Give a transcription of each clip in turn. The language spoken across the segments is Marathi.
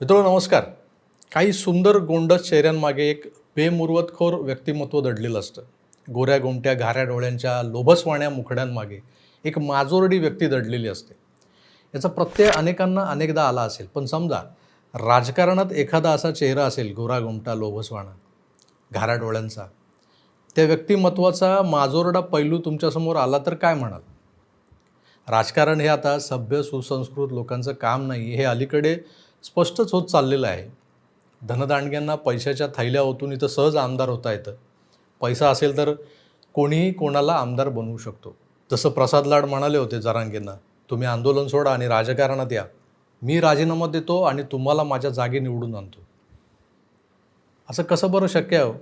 मित्रांनो नमस्कार. काही सुंदर गोंडस चेहऱ्यांमागे एक बेमुरवतखोर व्यक्तिमत्व दडलेलं असतं. गोऱ्या गोमट्या घाऱ्या डोळ्यांच्या लोभसवाण्या मुखड्यांमागे एक माजोरडी व्यक्ती दडलेली असते. याचा प्रत्यय अनेकांना अनेकदा आला असेल. पण समजा राजकारणात एखादा असा चेहरा असेल गोरा गोमटा लोभसवाणा घाऱ्या डोळ्यांचा त्या व्यक्तिमत्वाचा माजोरडा पैलू तुमच्यासमोर आला तर काय म्हणाल? राजकारण हे आता सभ्य सुसंस्कृत लोकांचं काम नाही हे अलीकडे स्पष्टच होत चाललेलं आहे. धनदांडग्यांना पैशाच्या थैल्या ओतून इथं सहज आमदार होता येतं. पैसा असेल तर कोणीही कोणाला आमदार बनवू शकतो. जसं प्रसाद लाड म्हणाले होते जरांगेंना तुम्ही आंदोलन सोडा आणि राजकारणात या. मी राजीनामा देतो आणि तुम्हाला माझ्या जागी निवडून आणतो. असं कसं बरं शक्य आहे हो?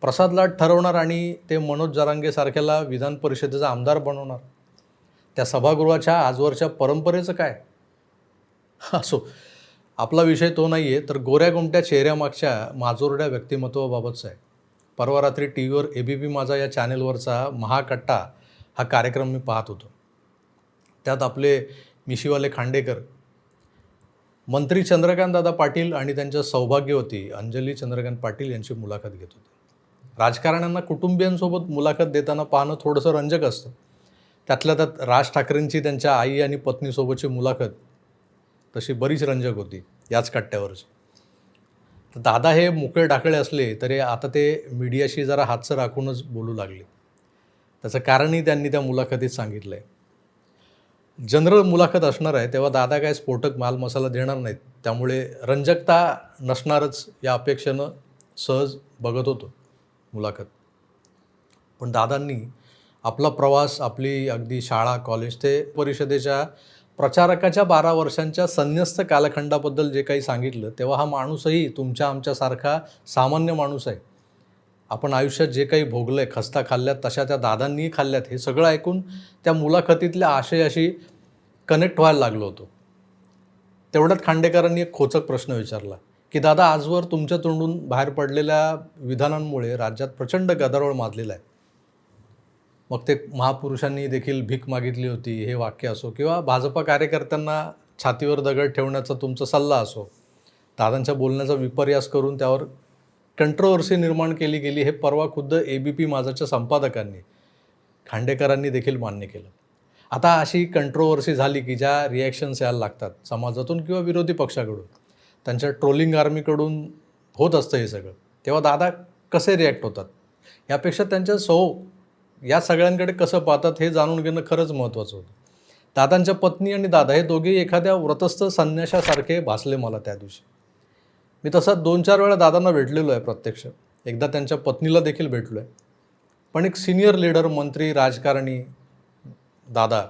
प्रसाद लाड ठरवणार आणि ते मनोज जरांगेसारख्याला विधान परिषदेचा आमदार बनवणार. त्या सभागृहाच्या आजवरच्या परंपरेचं काय? असो आपला विषय तो नाही आहे तर गोऱ्या गोमट्या चेहऱ्यामागच्या माजोरड्या व्यक्तिमत्वाबाबतचा आहे. परवा रात्री टी व्हीवर ए बी पी माझा या चॅनेलवरचा महाकट्टा हा कार्यक्रम मी पाहत होतो. त्यात आपले मिशीवाले खांडेकर मंत्री चंद्रकांतदादा पाटील आणि त्यांच्या सौभाग्यवती अंजली चंद्रकांत पाटील यांची मुलाखत घेत होते. राजकारण्यांना कुटुंबियांसोबत मुलाखत देताना पाहणं थोडंसं रंजक असतं. त्यातल्या त्यात राज ठाकरेंची त्यांच्या आई आणि पत्नीसोबतची मुलाखत तशी बरीच रंजक होती याच कट्ट्यावरच तर दादा हे मोकळे डाकळे असले तरी आता ते मीडियाशी जरा हातचं राखूनच बोलू लागले. त्याचं कारणही त्यांनी त्या मुलाखतीत सांगितलं आहे जनरल मुलाखत असणार आहे तेव्हा दादा काय स्फोटक माल मसाला देणार नाहीत. त्यामुळे रंजकता नसणारच या अपेक्षेनं सहज बघत होतो मुलाखत. पण दादांनी आपला प्रवास आपली अगदी शाळा कॉलेज ते परिषदेच्या प्रचारकाच्या बारा वर्षांच्या संन्यस्त कालखंडाबद्दल जे काही सांगितलं तेव्हा हा माणूसही तुमच्या आमच्यासारखा सामान्य माणूस आहे. आपण आयुष्यात जे काही भोगलं आहे खस्ता खाल्ल्यात तशा त्या दादांनीही खाल्ल्यात हे सगळं ऐकून त्या मुलाखतीतल्या आशयाशी कनेक्ट व्हायला लागलो होतो. तेवढ्यात खांडेकरांनी एक खोचक प्रश्न विचारला की दादा आजवर तुमच्या तोंडून बाहेर पडलेल्या विधानांमुळे राज्यात प्रचंड गदारोळ माजलेला आहे. मग ते महापुरुषांनी देखील भीक मागितली होती हे वाक्य असो किंवा भाजपा कार्यकर्त्यांना छातीवर दगड ठेवण्याचा तुमचा सल्ला असो दादांच्या बोलण्याचा विपर्यास करून त्यावर कंट्रोवर्सी निर्माण केली गेली हे परवा खुद्द ए बी पी माझाच्या संपादकांनी खांडेकरांनी देखील मान्य केलं. आता अशी कंट्रोवर्सी झाली की ज्या रिॲक्शन्स यायला लागतात समाजातून किंवा विरोधी पक्षाकडून त्यांच्या ट्रोलिंग आर्मीकडून होत असतं हे सगळं तेव्हा दादा कसे रिॲक्ट होतात? यापेक्षा त्यांच्या सौ या सगळ्यांकडे कसं पाहतात हे जाणून घेणं खरंच महत्त्वाचं होतं. दादांच्या पत्नी आणि दादा हे दोघेही एखाद्या व्रतस्थ संन्याशासारखे भासले मला त्या दिवशी. मी तसा दोन चार वेळा दादांना भेटलेलो आहे प्रत्यक्ष. एकदा त्यांच्या पत्नीला देखील भेटलो आहे पण एक सिनियर लीडर मंत्री राजकारणी दादा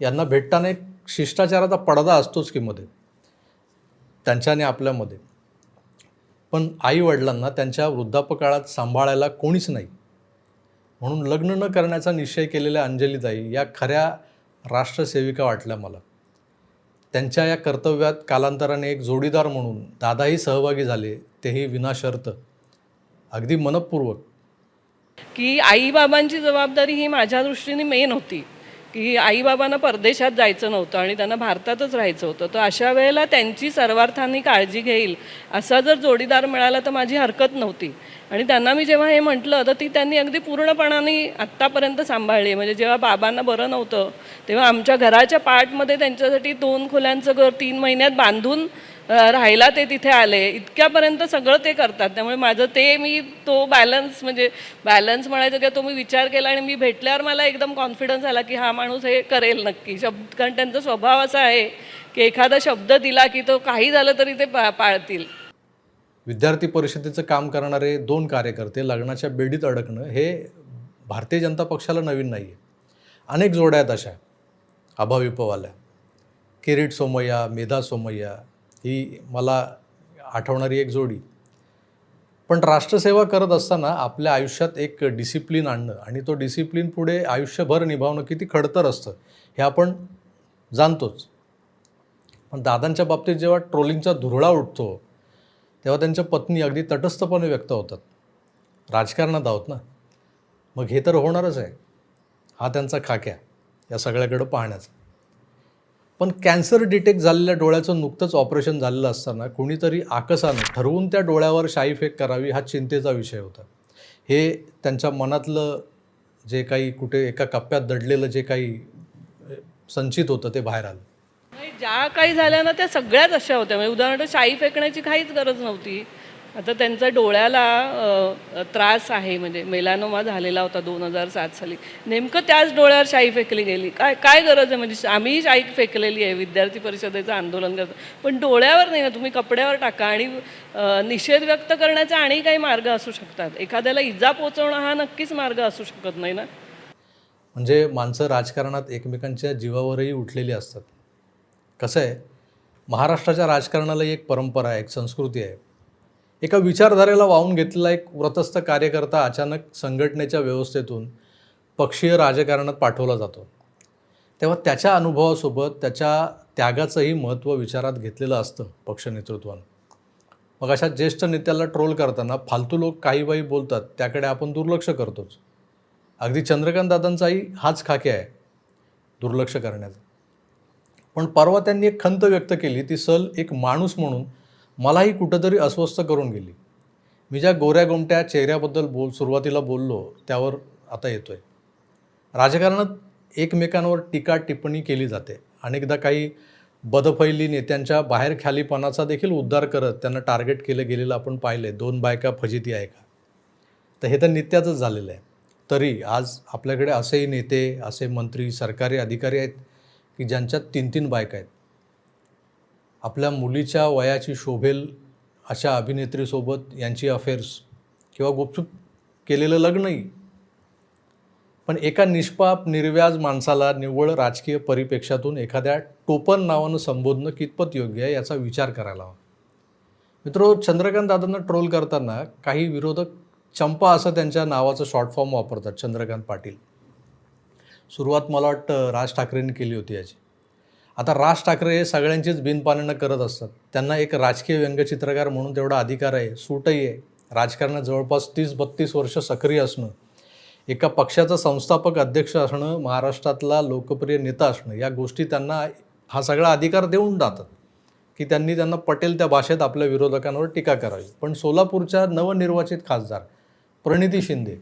यांना भेटताना एक शिष्टाचाराचा पडदा असतोच की मध्ये. त्यांच्या आणि आपल्यामध्ये. पण आई वडिलांना त्यांच्या वृद्धापकाळात सांभाळायला कोणीच नाही. म्हणून लग्न न करण्याचा निश्चय केलेल्या अंजलीताई या खऱ्या राष्ट्रसेविका वाटल्या मला. त्यांच्या या कर्तव्यात कालांतराने एक जोडीदार म्हणून दादाही सहभागी झाले तेही विनाशर्त. अगदी मनपूर्वक. की आईबाबांची जबाबदारी ही माझ्या दृष्टीने मेन होती. की आईबाबांना परदेशात जायचं नव्हतं आणि त्यांना भारतातच राहायचं होतं. तर अशा वेळेला त्यांची सर्वार्थाने काळजी घेईल असा जर जोडीदार मिळाला तर माझी हरकत नव्हती. आणि त्यांना मी जेव्हा हे म्हटलं तर ती त्यांनी अगदी पूर्णपणाने आत्तापर्यंत सांभाळली. म्हणजे जेव्हा बाबांना बरं नव्हतं तेव्हा आमच्या घराच्या पार्टमध्ये त्यांच्यासाठी दोन खोल्यांचं घर तीन महिन्यात बांधून राहायला ते तिथे आले. इतक्यापर्यंत सगळं ते करतात. त्यामुळे माझं ते मी तो बॅलन्स म्हणजे बॅलन्स म्हणायचं किंवा तो मी विचार केला आणि मी भेटल्यावर मला एकदम कॉन्फिडन्स आला की हा माणूस हे करेल नक्की. शब्द कारण त्यांचा स्वभाव असा आहे की एखादा शब्द दिला की तो काही झालं तरी ते पा पाळतील. विद्यार्थी परिषदेचं काम करणारे दोन कार्यकर्ते लग्नाच्या बेडीत अडकणं हे भारतीय जनता पक्षाला नवीन नाही आहे अनेक जोड्या आहेत अशा. अभाविपवाल्या. किरीट सोमय्या मेधा सोमय्या ही मला आठवणारी एक जोडी. पण राष्ट्रसेवा करत असताना आपल्या आयुष्यात एक डिसिप्लिन आणणं आणि तो डिसिप्लिन पुढे आयुष्यभर निभावणं किती खडतर असतं हे आपण जाणतोच. पण दादांच्या बाबतीत जेव्हा ट्रोलिंगचा धुरळा उठतो तेव्हा त्यांच्या पत्नी अगदी तटस्थपणे व्यक्त होतात. राजकारणात आहोत ना? मग हे तर होणारच आहे. हा त्यांचा खाक्या या सगळ्याकडं पाहण्याचा. पण कॅन्सर डिटेक्ट झालेल्या डोळ्याचं नुकतंच ऑपरेशन झालेलं असताना कुणीतरी आकसानं ठरवून त्या डोळ्यावर शाईफेक करावी हा चिंतेचा विषय होता. हे त्यांच्या मनातलं जे काही कुठे एका कप्प्यात दडलेलं जे काही संचित होतं ते बाहेर आलं. नाही, ज्या काही झाल्या ना त्या सगळ्याच अशा होत्या. म्हणजे उदाहरणार्थ शाई फेकण्याची काहीच गरज नव्हती. आता त्यांचा डोळ्याला त्रास आहे म्हणजे मेलानोमा झालेला होता दोन हजार सात साली. नेमकं त्याच डोळ्यावर शाई फेकली गेली. काय काय गरज आहे? म्हणजे आम्ही शाई फेकलेली आहे विद्यार्थी परिषदेचं आंदोलन करतो. पण डोळ्यावर नाही ना तुम्ही कपड्यावर टाका आणि निषेध व्यक्त करण्याचे आणि काही मार्ग असू शकतात. एखाद्याला इजा पोचवणं हा नक्कीच मार्ग असू शकत नाही ना? म्हणजे माणसं राजकारणात एकमेकांच्या जीवावरही उठलेली असतात. कसं आहे? महाराष्ट्राच्या राजकारणाला एक परंपरा आहे एक संस्कृती आहे. एका विचारधारेला वाहून घेतलेला एक व्रतस्थ कार्यकर्ता अचानक संघटनेच्या व्यवस्थेतून पक्षीय राजकारणात पाठवला जातो. तेव्हा त्याच्या अनुभवासोबत त्याच्या त्यागाचंही महत्त्व विचारात घेतलेलं असतं पक्ष नेतृत्वानं. मग अशा ज्येष्ठ नेत्याला ट्रोल करताना फालतू लोक काही बाई बोलतात त्याकडे आपण दुर्लक्ष करतोच. अगदी चंद्रकांत दादांचाही हाच खाके आहे दुर्लक्ष करण्याचा. पण परवा त्यांनी एक खंत व्यक्त केली ती सल एक माणूस म्हणून मलाही कुठंतरी अस्वस्थ करून गेली. मी ज्या गोऱ्या गोमट्या चेहऱ्याबद्दल बोल सुरुवातीला बोललो त्यावर आता येतो आहे राजकारणात एकमेकांवर टीका टिप्पणी केली जाते. अनेकदा काही बदफैली नेत्यांच्या बाहेर खालीपणाचा देखील उद्धार करत त्यांना टार्गेट केलं गेलेलं आपण पाहिलं दोन बायका फजिती आहे का? तर हे तर नित्याचंच झालेलं आहे. तरी आज आपल्याकडे असेही नेते असे मंत्री सरकारी अधिकारी आहेत की ज्यांच्यात तीन तीन बायका आहेत. आपल्या मुलीच्या वयाची शोभेल अशा अभिनेत्रीसोबत यांची अफेअर्स किंवा गुपचूप केलेलं लग्नही पण एका निष्पाप निर्व्याज माणसाला निव्वळ राजकीय परिपेक्षातून एखाद्या टोपण नावानं संबोधणं कितपत योग्य आहे याचा विचार करायला हवा. मित्रो चंद्रकांत दादांना ट्रोल करताना काही विरोधक चंपा असं त्यांच्या नावाचं शॉर्ट फॉर्म वापरतात चंद्रकांत पाटील. सुरुवात मला वाटतं राज ठाकरेंनी केली होती याची. आता राज ठाकरे हे सगळ्यांचीच बिनपालनं करत असतात. त्यांना एक राजकीय व्यंगचित्रकार म्हणून तेवढा अधिकार आहे. सूटही आहे. राजकारणात जवळपास तीस बत्तीस वर्ष सक्रिय असणं एका पक्षाचा संस्थापक अध्यक्ष असणं महाराष्ट्रातला लोकप्रिय नेता असणं या गोष्टी त्यांना हा सगळा अधिकार देऊन जातात. की त्यांनी त्यांना पटेल त्या भाषेत आपल्या विरोधकांवर टीका करावी. पण सोलापूरच्या नवनिर्वाचित खासदार प्रणिती शिंदे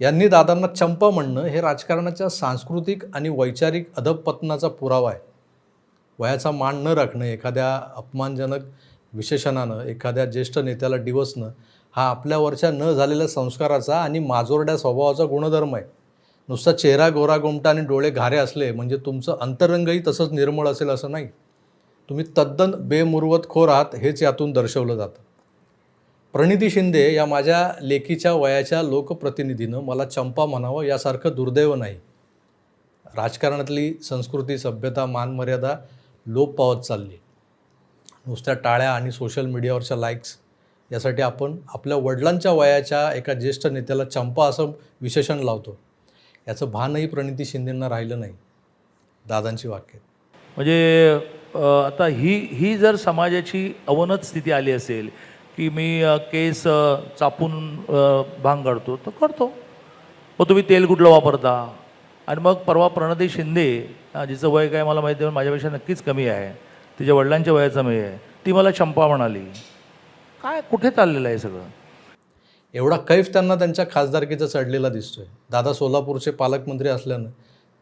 यांनी दादांना चंपा म्हणणं हे राजकारणाच्या सांस्कृतिक आणि वैचारिक अधपतनाचा पुरावा आहे. वयाचा मान न राखणं एखाद्या अपमानजनक विशेषणानं एखाद्या ज्येष्ठ नेत्याला डिवसणं हा आपल्यावरच्या न झालेल्या संस्काराचा आणि माजोरड्या स्वभावाचा गुणधर्म आहे. नुसता चेहरा गोरा गोमटा आणि डोळे घारे असले म्हणजे तुमचं अंतरंगही तसंच निर्मळ असेल असं नाही. तुम्ही तद्दन बेमुरवतखोर आहात हेच यातून दर्शवलं जातं. प्रणिती शिंदे या माझ्या लेकीच्या वयाच्या लोकप्रतिनिधीनं मला चंपा म्हणावं यासारखं दुर्दैव नाही. राजकारणातली संस्कृती सभ्यता मानमर्यादा लोप पावत चालली. नुसत्या टाळ्या आणि सोशल मीडियावरच्या लाईक्स यासाठी आपण आपल्या वडिलांच्या वयाच्या एका ज्येष्ठ नेत्याला चंपा असं विशेषण लावतो. याचं भानही प्रणिती शिंदेंना राहिलं नाही. दादांची वाक्य. म्हणजे आता ही ही जर समाजाची अवनत स्थिती आली असेल की मी केस चापून भांग काढतो तर करतो. मग तुम्ही तेल कुठलं वापरता? आणि मग परवा प्रणती शिंदे जिचं वय काय मला माहिती आहे माझ्यापेक्षा नक्कीच कमी आहे. तिच्या वडिलांच्या वयाचं मी आहे. ती मला चंपा म्हणाली. काय कुठे चाललेलं आहे सगळं? एवढा कैफ त्यांना त्यांच्या खासदारकीचा चढलेला दिसतोय. दादा सोलापूरचे पालकमंत्री असल्यानं.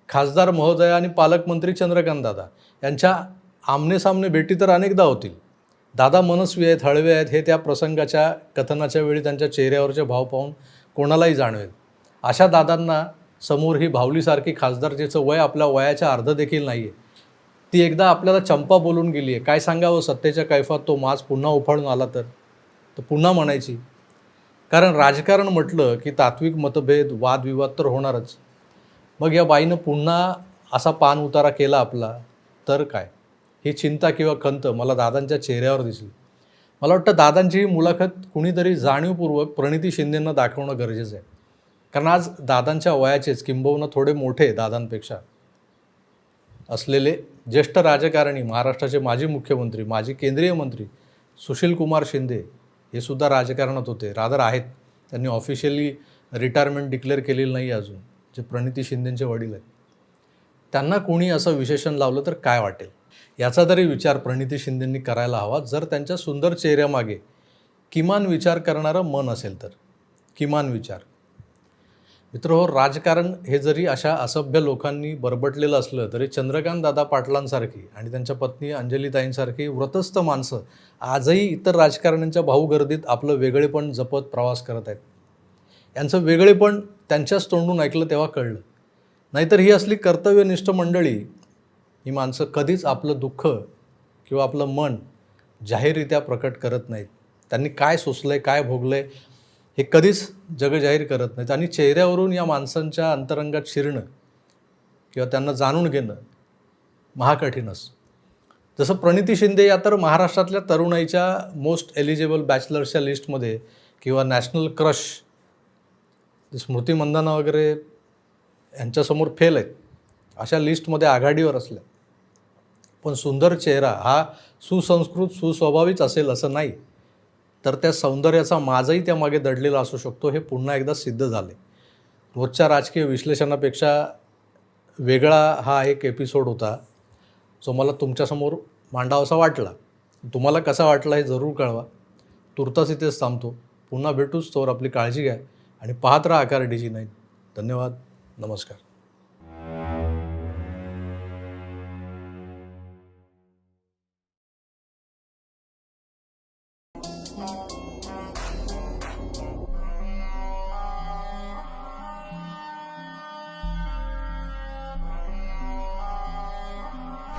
खासदार महोदय आणि पालकमंत्री चंद्रकांत दादा. यांच्या आमनेसामने भेटी तर अनेकदा होतील. दादा मनस्वी आहेत हळवे आहेत हे त्या प्रसंगाच्या कथनाच्या वेळी त्यांच्या चेहऱ्यावरचे भाव पाहून कोणालाही जाणवेल. अशा दादांना समोर ही भावलीसारखी खासदार जिचं वय आपल्या वयाच्या अर्ध देखील नाही आहे ती एकदा आपल्याला चंपा बोलून गेली आहे काय सांगावं सत्तेच्या कैफात तो माज पुन्हा उफाळून आला तर? तर पुन्हा म्हणायची कारण राजकारण म्हटलं की तात्विक मतभेद वादविवाद तर होणारच. मग या बाईनं पुन्हा असा पान उतारा केला आपला तर काय? ही चिंता किंवा खंत मला दादांच्या चेहऱ्यावर दिसली. मला वाटतं दादांची ही मुलाखत कुणीतरी जाणीवपूर्वक प्रणिती शिंदेंना दाखवणं गरजेचं आहे. कारण आज दादांच्या वयाचेच किंबहुना थोडे मोठे दादांपेक्षा असलेले ज्येष्ठ राजकारणी महाराष्ट्राचे माजी मुख्यमंत्री माजी केंद्रीय मंत्री सुशील कुमार शिंदे हे सुद्धा राजकारणात होते रादर आहेत. त्यांनी ऑफिशियली रिटायरमेंट डिक्लेअर केलेली नाही अजून जे प्रणिती शिंदेंचे वडील आहेत. त्यांना कोणी असं विशेषण लावलं तर काय वाटेल? याचा तरी विचार प्रणिती शिंदेंनी करायला हवा. जर त्यांच्या सुंदर चेहऱ्यामागे किमान विचार करणारं मन असेल तर किमान विचार. मित्र हो राजकारण हे जरी अशा असभ्य लोकांनी बरबटलेलं असलं तरी चंद्रकांत दादा पाटलांसारखी आणि त्यांच्या पत्नी अंजलीताईंसारखी व्रतस्थ माणसं आजही इतर राजकारण्यांच्या भाऊगर्दीत आपलं वेगळेपण जपत प्रवास करत आहेत. यांचं वेगळेपण त्यांच्याच तोंडून ऐकलं तेव्हा कळलं. नाहीतर ही असली कर्तव्यनिष्ठ मंडळी ही माणसं कधीच आपलं दुःख किंवा आपलं मन जाहीररित्या प्रकट करत नाहीत. त्यांनी काय सोसलं आहे काय भोगलं आहे हे कधीच जगजाहीर करत नाहीत. आणि चेहऱ्यावरून या माणसांच्या अंतरंगात शिरणं किंवा त्यांना जाणून घेणं महाकठीण असतं. जसं प्रणिती शिंदे या तर महाराष्ट्रातल्या तरुणाईच्या मोस्ट एलिजिबल बॅचलर्सच्या लिस्टमध्ये किंवा नॅशनल क्रश स्मृती मंदाना वगैरे यांच्यासमोर फेल आहेत अशा लिस्टमध्ये आघाडीवर असल्या. पण सुंदर चेहरा हा सुसंस्कृत सुस्वभावीच असेल असं नाही. तर त्या सौंदर्याचा माझही त्यामागे दडलेला असू शकतो हे पुन्हा एकदा सिद्ध झाले. रोजच्या राजकीय विश्लेषणापेक्षा वेगळा हा एक एपिसोड होता जो मला तुमच्यासमोर मांडावासा वाटला. तुम्हाला कसा वाटला हे जरूर कळवा. तुर्तास इथेच थांबतो. पुन्हा भेटूच तोवर आपली काळजी घ्या आणि पाहत राहा आकार डीजी नाही नाईन. धन्यवाद. नमस्कार.